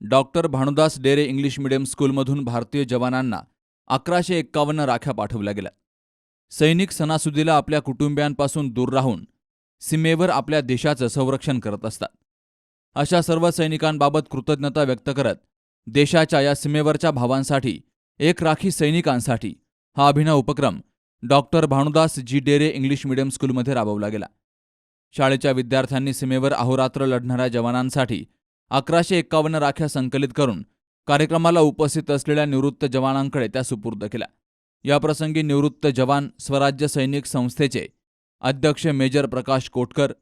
Doctor Bhanudas Dere English medium स्कूलमधून भारतीय जवानांना अकराशे एक्कावन्न राख्या पाठवल्या गेल्या. सैनिक सणासुदीला आपल्या कुटुंबियांपासून दूर राहून सीमेवर आपल्या देशाचं संरक्षण करत असतात. अशा सर्व सैनिकांबाबत कृतज्ञता व्यक्त करत देशाच्या या सीमेवरच्या भावांसाठी एक राखी सैनिकांसाठी हा अभिनव उपक्रम doctor Bhanudas ji Dere English medium स्कूलमध्ये राबवला गेला. शाळेच्या विद्यार्थ्यांनी सीमेवर अहोरात्र लढणाऱ्या जवानांसाठी अकराशे एक्कावन्न राख्या संकलित करून कार्यक्रमाला उपस्थित असलेल्या निवृत्त जवानांकडे त्या सुपूर्द केल्या. याप्रसंगी निवृत्त जवान स्वराज्य सैनिक संस्थेचे अध्यक्ष मेजर प्रकाश कोटकर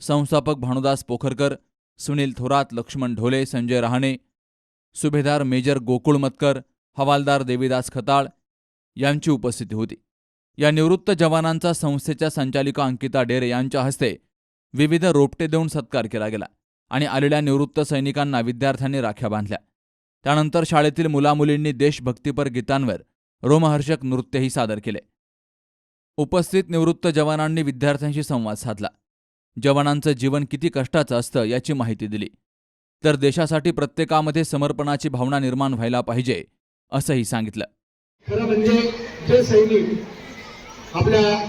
संस्थापक भानुदास पोखरकर सुनील थोरात लक्ष्मण ढोले संजय रहाणे सुभेदार मेजर गोकुळ मतकर हवालदार देवीदास खताळ यांची उपस्थिती होती. या निवृत्त जवानांचा संस्थेच्या संचालिका अंकिता डेरे यांच्या हस्ते विविध रोपटे देऊन सत्कार केला गेला. आणि आलेल्या निवृत्त सैनिकांना विद्यार्थ्यांनी राख्या बांधल्या. त्यानंतर शाळेतील मुलामुलींनी देशभक्तीपर गीतांवर रोमहर्षक नृत्यही सादर केले. उपस्थित निवृत्त जवानांनी विद्यार्थ्यांशी संवाद साधला. जवानांचं जीवन किती कष्टाचं असतं याची माहिती दिली. तर देशासाठी प्रत्येकामध्ये समर्पणाची भावना निर्माण व्हायला पाहिजे असंही सांगितलं. खरं म्हणजे जे सैनिक आपल्या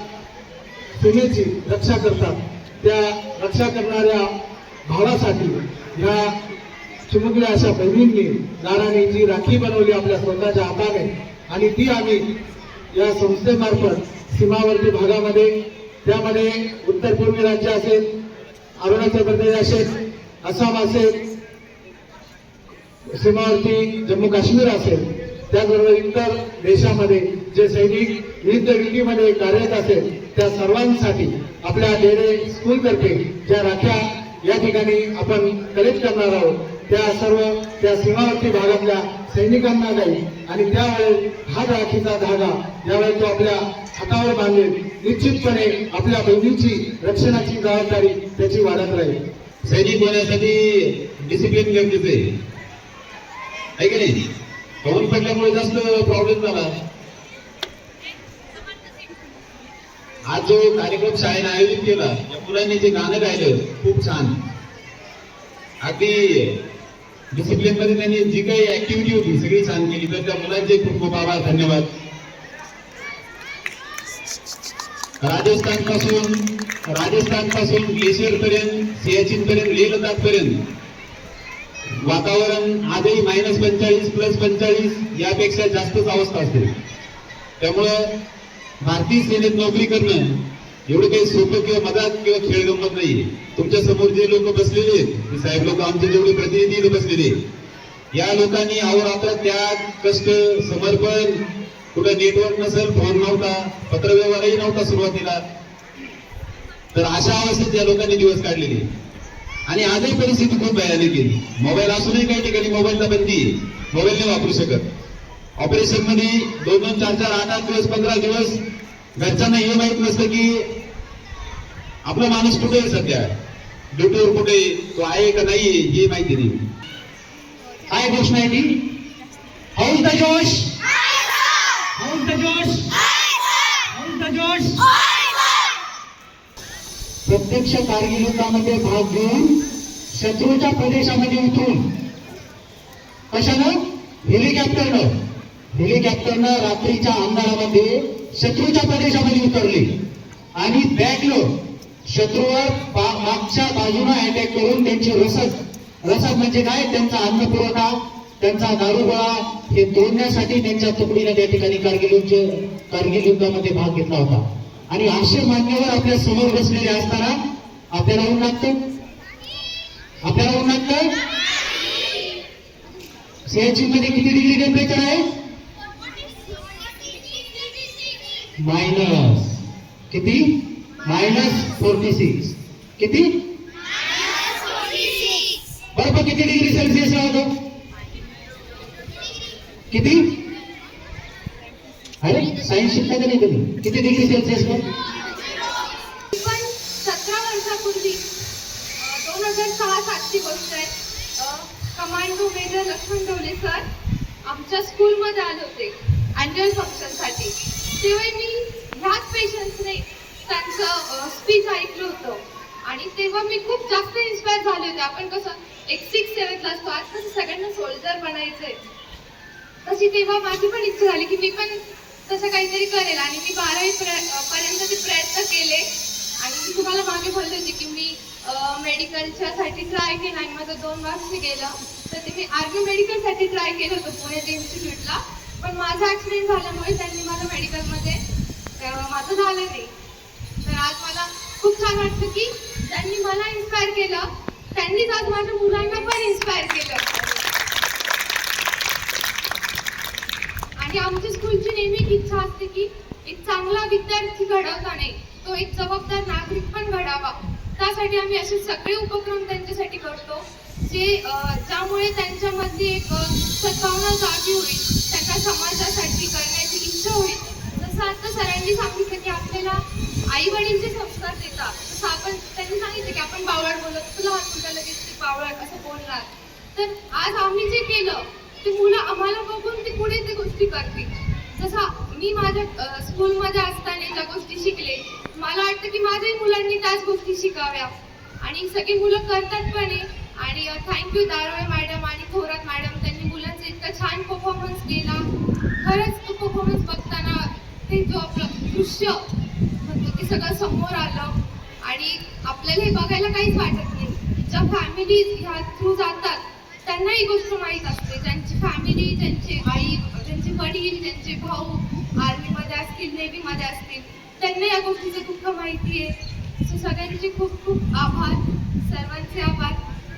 सीमेची रक्षा करतात त्या रक्षा करणाऱ्या भावासाठी या चिमुकल्या अशा बहिणींनी दाराने जी राखी बनवली आपल्या स्वतःच्या हाताने. आणि ती आम्ही या संस्थेमार्फत सीमावर्ती भागामध्ये त्यामध्ये उत्तर पूर्वी राज्य असेल अरुणाचल प्रदेश असेल आसाम असेल सीमावर्ती जम्मू काश्मीर असेल त्याचबरोबर इतर देशामध्ये जे सैनिक विविध विधीमध्ये कार्यरत असेल त्या सर्वांसाठी आपल्या डेरे स्कूलतर्फे ज्या राख्या या ठिकाणी आपण कलेक्ट करणार आहोत. त्या सर्व त्या सीमावर्ती भागातल्या सैनिकांना जाईल आणि त्यावेळेस हा राखीचा धागा ज्यावेळेस तो आपल्या हातावर बांधेल निश्चितपणे आपल्या बहिणीची रक्षणाची जबाबदारी त्याची वाढत राहील. सैनिक होण्यासाठी डिसिप्लिन गरजेचं आहे. आहे की नाही? पाऊल पडल्यामुळे जास्त प्रॉब्लेम झाला. आज जो कार्यक्रम शाळेने आयोजित केला या मुलांनी जे गाणं गायलं खूप छान. अगदी डिसिप्लिनमध्ये त्यांनी जी काही ऍक्टिव्हिटी होती सगळी छान केली. तर त्या मुलांचे खूप खूप आभार धन्यवाद. राजस्थानपासून राजस्थानपासून ग्लेशियर पर्यंत सियाचीन पर्यंत लेह लडाख पर्यंत वातावरण आजही मायनस पंचाळीस प्लस पंचाळीस यापेक्षा जास्तच अवस्था असते. त्यामुळं भारतीय सेनेत नोकरी करणं एवढं काही सोपं किंवा मदत किंवा खेळ गंमत नाहीये. तुमच्यासमोर जे लोक बसलेले आहेत ते साहेब लोक आमचे जेवढे प्रतिनिधी बसलेले या लोकांनी अहोरात्र त्याग कष्ट समर्पण कुठं नेटवर्क नसेल फोन नव्हता पत्रव्यवहारही नव्हता सुरुवातीला. तर अशा अवस्थेत या लोकांनी दिवस काढलेले आणि आजही परिस्थिती खूप भयानक आहे. मोबाईल असूनही काही ठिकाणी मोबाईलला बंदी मोबाईल नाही वापरू शकत. ऑपरेशनमध्ये दोन दोन चार चार आठ आठ दिवस पंधरा दिवस. घरच्यांना हे माहीत नसतं की आपला माणूस कुठे आहे सध्या? ड्युटीवर कुठे आहे, तो आहे का नाही हे माहिती नाही. काय घोषणा आहे ती? हौस द जोश. हौस द जोश. हौस द जोश. प्रत्यक्ष कारगिल युद्धामध्ये भाग घेऊन शत्रूच्या प्रदेशामध्ये उतरून कशानं? हेलिकॉप्टरनं. हेलिकॉप्टरनं रात्रीच्या अंधारामध्ये शत्रूच्या प्रदेशामध्ये उतरले. आणि बॅकलो शत्रूवर मागच्या बाजूनं अटॅक करून त्यांची रसद रसद म्हणजे काय? त्यांचा अन्न पुरवठा त्यांचा दारुगोळा हे तोडण्यासाठी त्यांच्या तुकडीने त्या ठिकाणी कारगिल युद्ध कारगिल युद्धामध्ये भाग घेतला होता. आणि असे मान्यवर आपल्यासमोर बसलेले असताना आपल्याला ऊन लागतं? आपल्याला ऊन लागतं? सियाचीन मध्ये किती डिग्री टेम्परेचर आहे? मायनस. किती? Minus forty six. किती? बर्फ किती किती डिग्री सेल्सिअस होतं किती? अरे सायन्स शिकता का नाही तुम्ही? किती डिग्री सेल्सिअसला पण सतरा वर्षापूर्वी दोन हजार सहा सातची गोष्ट आहे. अ, commando major Laxman Dhole sir आमच्या स्कूलमध्ये आले होते अॅन्युअल फंक्शनसाठी तेव्हा मी ह्याच पेशन्सने त्यांचं स्पीच ऐकलं होतं आणि तेव्हा मी खूप जास्त इन्स्पायर झाले होते. आपण कसं एक सिक्स सेवन्थला असतो आज कसं सगळ्यांना सोल्जर बनायचंय. तशी तेव्हा माझी पण इच्छा झाली की मी पण तसं काहीतरी करेल. आणि मी बारावी पर्यंत ते प्रयत्न केले. आणि मी तुम्हाला मागे बोलले होते की मी मेडिकलच्या साठी ट्राय केलं आणि माझं दोन वर्ष गेलं. तर ते मी आर्मी मेडिकलसाठी ट्राय केलं होतं पुण्याच्या इन्स्टिट्यूटला पण माझा ॲक्सिडेंट झाल्यामुळे त्यांनी माझं मेडिकलमध्ये माझं झालं नाही. तर आज मला खूप छान वाटतं की त्यांनी मला इन्स्पायर केलं. त्यांनीच आज माझ्या मुलांना पण इन्स्पायर केलं. आणि आमच्या स्कूलची नेहमी इच्छा असते की एक चांगला विद्यार्थी घडवताना तो एक जबाबदार नागरिक पण घडावा. त्यासाठी आम्ही असे सगळे उपक्रम त्यांच्यासाठी करतो जे ज्यामुळे त्यांच्यामध्ये एक सद्भावना जागी होईल त्यांना समाजासाठी करण्याची इच्छा होईल. जसं आता सरांनी सांगितलं की आपल्याला आई वडील त्यांनी सांगितलं की आपण बावळट बोलत तुला तुला लगेच ते बावळट असं बोलणार? तर आज आम्ही जे केलं ते मुलं आम्हाला बघून ते पुढे ते गोष्टी करतील. जसं मी माझ्या स्कूलमध्ये असताना ज्या गोष्टी शिकले मला वाटतं की माझ्याही मुलांनी त्याच गोष्टी शिकाव्या. आणि सगळी मुलं करतात पण आहे आणि थँक्यू दारोळे मॅडम आणि थोरात मॅडम त्यांनी मुलांचा इतका छान परफॉर्मन्स केला. खरंच तो परफॉर्मन्स बघताना ते जो आपलं दृश्य म्हणतो ते सगळं समोर आलं. आणि आपल्याला हे बघायला काहीच वाटत नाही. ज्या फॅमिलीज ह्या थ्रू जातात त्यांना ही गोष्ट माहीत असते. त्यांची फॅमिली त्यांचे आई त्यांचे वडील त्यांचे भाऊ आर्मीमध्ये असतील नेव्हीमध्ये असतील त्यांना या गोष्टीचं दुःख माहिती आहे. सो सगळ्यांचे खूप खूप आभार. सर्वांचे आभार.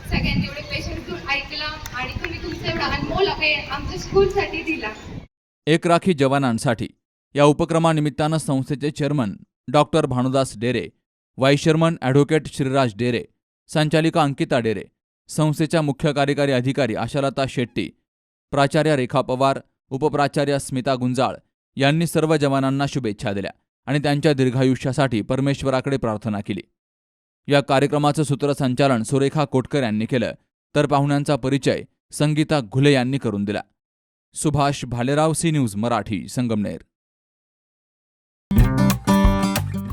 सगळ्यांनी एवढे पेशंट ऐकला आणि तुम्ही तुमचा एवढा अनमोल वेळ आमच्या स्कूलसाठी दिला. एक राखी जवानांसाठी. या उपक्रमानिमित्तानं संस्थेचे chairman doctor Bhanudas Dere vice chairman advocate Shriraj Dere संचालिका अंकिता डेरे संस्थेच्या मुख्य कार्यकारी अधिकारी आशालता शेट्टी प्राचार्य रेखा पवार उपप्राचार्य स्मिता गुंजाळ यांनी सर्व जवानांना शुभेच्छा दिल्या आणि त्यांच्या दीर्घायुष्यासाठी परमेश्वराकडे प्रार्थना केली. या कार्यक्रमाचं सूत्रसंचालन सुरेखा कोटकर यांनी केलं तर पाहुण्यांचा परिचय संगीता घुले यांनी करून दिला. Subhash Bhalerao C news Marathi Sangamner.